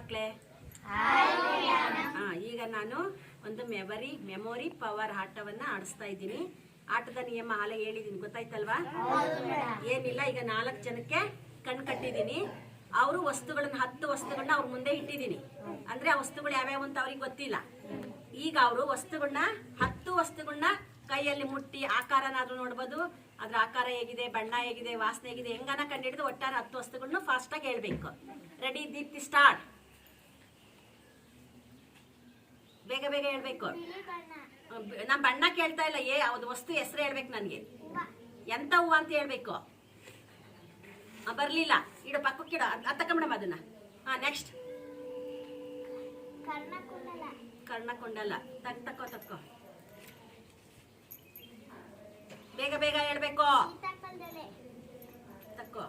ಮಕ್ಕಳೇ? ಹಾ ಈಗ ನಾನು ಒಂದು ಮೆಮರಿ ಮೆಮೊರಿ ಪವರ್ ಆಟವನ್ನ ಆಡಿಸ್ತಾ ಇದ್ದೀನಿ. ಆಟದ ನಿಯಮ ಹಾಲೆ ಹೇಳಿದೀನಿ ಗೊತ್ತಾಯ್ತಲ್ವಾ? ಏನಿಲ್ಲ ಈಗ ನಾಲ್ಕು ಜನಕ್ಕೆ ಕಣ್ ಕಟ್ಟಿದೀನಿ ಅವರು ವಸ್ತುಗಳನ್ನ ಹತ್ತು ವಸ್ತುಗಳನ್ನ ಅವ್ರ ಮುಂದೆ ಇಟ್ಟಿದ್ದೀನಿ. ಅಂದ್ರೆ ಆ ವಸ್ತುಗಳು ಯಾವ್ಯಾವ ಅಂತ ಅವ್ರಿಗೆ ಗೊತ್ತಿಲ್ಲ. ಈಗ ಅವರು ವಸ್ತುಗಳನ್ನ ಹತ್ತು ವಸ್ತುಗಳನ್ನ ಕೈಯಲ್ಲಿ ಮುಟ್ಟಿ ಆಕಾರನಾದ್ರೂ ನೋಡ್ಬೋದು. ಅದ್ರ ಆಕಾರ ಹೇಗಿದೆ ಬಣ್ಣ ಹೇಗಿದೆ ವಾಸನೆ ಹೇಗಿದೆ ಹೆಂಗನ ಕಂಡಿಡಿದು ಒಟ್ಟಾರೆ ಹತ್ತು ವಸ್ತುಗಳನ್ನ ಫಾಸ್ಟ್ ಆಗಿ ಹೇಳ್ಬೇಕು. ರೆಡಿ ದೀಪ್ತಿ ಸ್ಟಾರ್ಟ್ ಬೇಗ ಬೇಗ ಹೇಳ್ಬೇಕು. ನಮ್ ಬಣ್ಣ ಕೇಳ್ತಾ ಇಲ್ಲ, ಏ ಅದು ವಸ್ತು ಹೆಸರು ಹೇಳ್ಬೇಕು ನನಗೆ. ಎಂತ ಹೂವು ಅಂತ ಹೇಳ್ಬೇಕು. ಬರ್ಲಿಲ್ಲ. ಇಡ, ಪಕ್ಕಕ್ಕೆ ಇಡ. ಅತ್ತಕ್ಕ ಮೇಡಮ್ ಅದನ್ನ. ಹಾ ನೆಕ್ಸ್ಟ್ ಕರ್ಣಕುಂಡಲ. ಕರ್ಣಕೊಂಡಲ್ಲ ತಕ್ ತಕ್ಕೋ ತಕ್ಕೋ. ಬೇಗ ಬೇಗ ಹೇಳ್ಬೇಕು. ತಕ್ಕೋ.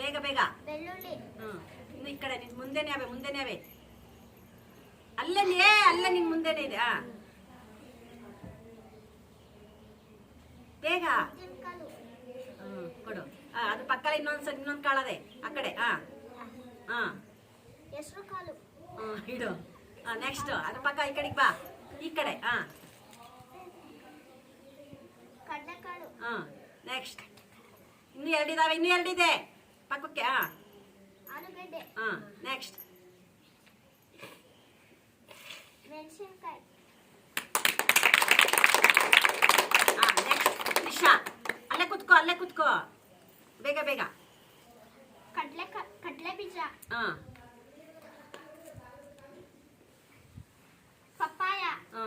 ಬೇಗ ಬೇಗ. ಬೆಳ್ಳುಳ್ಳಿ. ಹ್ಮ್. ಇನ್ನು ಈ ಕಡೆ ನಿನ್ ಮುಂದೆನೇ ಅವೆ ಮುಂದೆನೇ ಅವೆ. ಅಲ್ಲೇ ಏ ಅಲ್ಲ ನಿನ್ ಮುಂದೆನೇ ಇದೆ. ಬೇಗ. ಹ್ಮ್ ಕೊಡು. ಆ, ಅದು ಪಕ್ಕದಲ್ಲಿ ಇನ್ನೊಂದ್ ಇನ್ನೊಂದು ಕಾಳದೆ ಆ ಕಡೆ ಹಾ ಹೆಸರು ಕಾಳು. ಹ್ಮ್ ಇಡು. ಹಾ ನೆಕ್ಸ್ಟ್ ಅದ್ರ ಪಕ್ಕ ಈ ಕಡೆಗೆ ಬಾ. ಈ ಕಡೆ ಹಾ ಕಡಲೆಕಾಳು. ಹಾ ನೆಕ್ಸ್ಟ್ ಇನ್ನು ಎರಡಿದಾವೆ ಇನ್ನು ಎರಡಿದೆ. ಪಕ್ಕಕ್ಕೆ ಹಾ ಆಲೂಗಡ್ಡೆ ಹಾ ನೆಕ್ಸ್ಟ್ ಮೆಣಸಿನ್ಕಾಯಿ ಹಾ ನೆಕ್ಸ್ಟ್ ನಿಶಾ ಅಲ್ಲೇ ಕುತ್ಕೋ ಅಲ್ಲೇ ಕುತ್ಕೋ ಬೇಗ ಬೇಗ ಕಡಲೆ ಕಡಲೆ ಬೀಜ ಹಾ ಪಪ್ಪಾಯ ಹಾ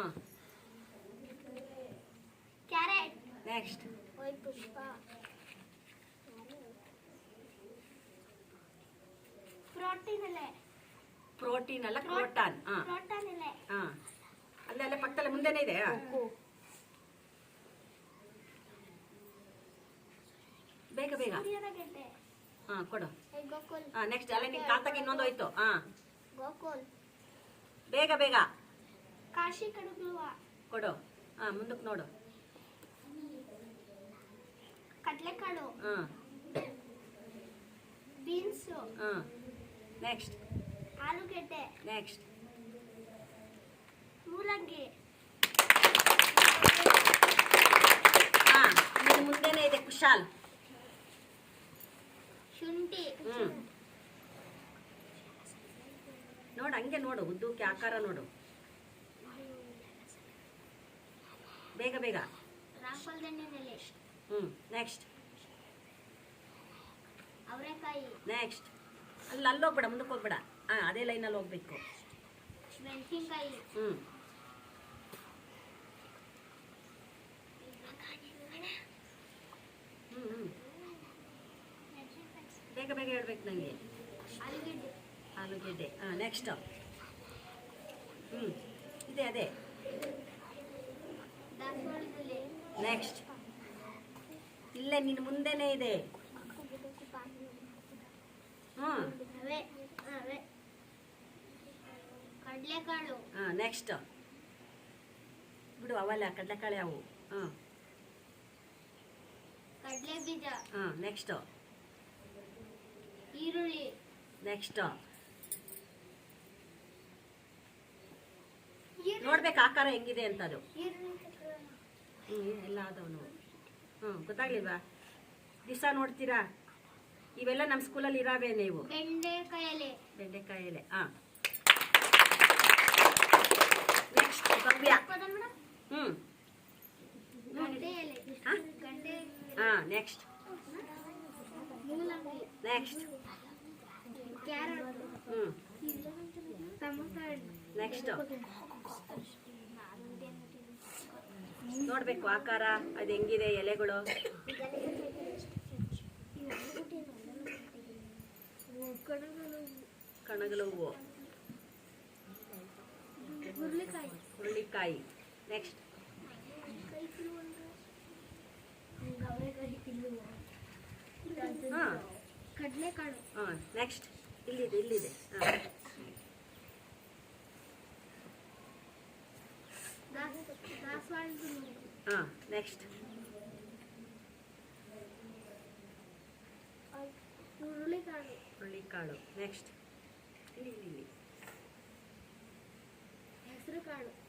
ಕ್ಯಾರೆಟ್ ನೆಕ್ಸ್ಟ್ ಓಯ್ ಪುಷ್ಪ ಪ್ರೋಟೀನ್ ಪ್ರೋಟೀನ್ ಅಲ್ಲ ಕ್ರೋಟಾನ್ ಹಾ. ಪ್ರೋಟಾನ್ ಹಾ. ಅಲ್ಲೇ ಅಲ್ಲೇ ಪಕ್ಕದಲ್ಲೇ ಮುಂದೆನೇ ಇದೆ? ಹಾ. ಬೇಗ ಬೇಗ. ಹಾ ಕೊಡು. ಹಾ ನೆಕ್ಸ್ಟ್ ಅಲ್ಲೇ ನಿನ್ ಕಾಲ್ತಾಗ ಇನ್ನೊಂದು ಹೋಯ್ತು. ಹಾ. ಗೋಕುಲ್. ಬೇಗ ಬೇಗ. ಕಾಶಿ ಕಡುಬುವ. ಕೊಡು. ಹಾ ಮುಂದಕ್ಕೆ ನೋಡು. ಕಡಲೆಕಾಳು. ಹಾ. ಬೀನ್ಸು. ಹಾ. ನೆಕ್ಸ್ಟ್ ಆಲೂಗಡ್ಡೆ. ನೆಕ್ಸ್ಟ್ ಮೂಲಂಗಿ. ಹಾಂ ಮುಂದೆನೇ ಇದೆ ಕುಶಾಲ್. ಶುಂಠಿ. ಹ್ಞೂ ನೋಡು ಹಂಗೆ ನೋಡು ಉದ್ದಕ್ಕೆ ಆಕಾರ ನೋಡು. ಬೇಗ ಬೇಗ. ಹ್ಮ್ ನೆಕ್ಸ್ಟ್ ಅವರೆಕಾಯಿ. ನೆಕ್ಸ್ಟ್ ಅಲ್ಲಿ ಅಲ್ಲಿ ಹೋಗ್ಬೇಡ ಮುಂದಕ್ಕೆ ಹೋಗ್ಬೇಡ. ಹಾ ಅದೇ ಲೈನಲ್ಲಿ ಹೋಗ್ಬೇಕು. ಮೆಣಸಿನ್ಕಾಯಿ. ಹ್ಮ್. ಹ್ಮ್ ಹ್ಮ್. ಬೇಗ ಬೇಗ ಹೇಳ್ಬೇಕು ನನಗೆ ಆಲೂಗೆಡ್ಡೆ. ಆಲೂಗೆಡ್ಡೆ. ಹಾಂ ನೆಕ್ಸ್ಟ್ ಹ್ಞೂ ಇದೆ ಅದೇ. ನೆಕ್ಸ್ಟ್ ಇಲ್ಲೇ ನಿನ್ನ ಮುಂದೆನೇ ಇದೆ. ಅವೇ ಅವೇ. ಕಡಲೆಕಾಳು. ಹಾಂ ನೆಕ್ಸ್ಟ್ ಬಿಡು ಅವಲ್ಲ ಕಡಲೆಕಾಳು ಅವು. ಹಾಂ. ಕಡಲೆ ಬೀಜ ಹಾಂ ನೆಕ್ಸ್ಟು ಈರುಳ್ಳಿ. ನೆಕ್ಸ್ಟ್ ನೋಡ್ಬೇಕು ಆಕಾರ ಹೆಂಗಿದೆ ಅಂತ ಅದು ಹ್ಞೂ ಎಲ್ಲ ಅದವನು ಹ್ಞೂ ಗೊತ್ತಾಗ್ಲಿಲ್ವಾ? ದಿವಸ ನೋಡ್ತೀರಾ? ಇವೆಲ್ಲ ನಮ್ಮ ಸ್ಕೂಲಲ್ಲಿ ಇರಾವೆ ನೀವು. ಬೆಂಡೆಕಾಯಿ ಎಲೆ ಹಾಂ ನೆಕ್ಸ್ಟ್ ಭವ್ಯ ಹ್ಞೂ ಹಾ? ನೆಕ್ಸ್ಟ್ ನೆಕ್ಸ್ಟ್ ಹ್ಞೂ ನೆಕ್ಸ್ಟ್ ನೋಡಬೇಕು ಆಕಾರ ಅದು ಹೆಂಗಿದೆ ಎಲೆಗಳು? ಕಣಗಲು ಹೂವು ಹುರುಳಿಕಾಯಿ. ಹುರುಳಿಕಾಯಿ ನೆಕ್ಸ್ಟ್ ಹಾಂ. ಕಡಲೆಕಾಳು ಹಾಂ ನೆಕ್ಸ್ಟ್ ಇಲ್ಲಿದೆ ಇಲ್ಲಿದೆ. ಹಾಂ. ಹಾಂ ನೆಕ್ಸ್ಟ್ ಹುರುಳಿಕಾಳು. ಹುರುಳಿಕಾಳು. ನೆಕ್ಸ್ಟ್ ಇಲ್ಲಿ ಇಲ್ಲಿ ಹೆಸರು ಕಾಳು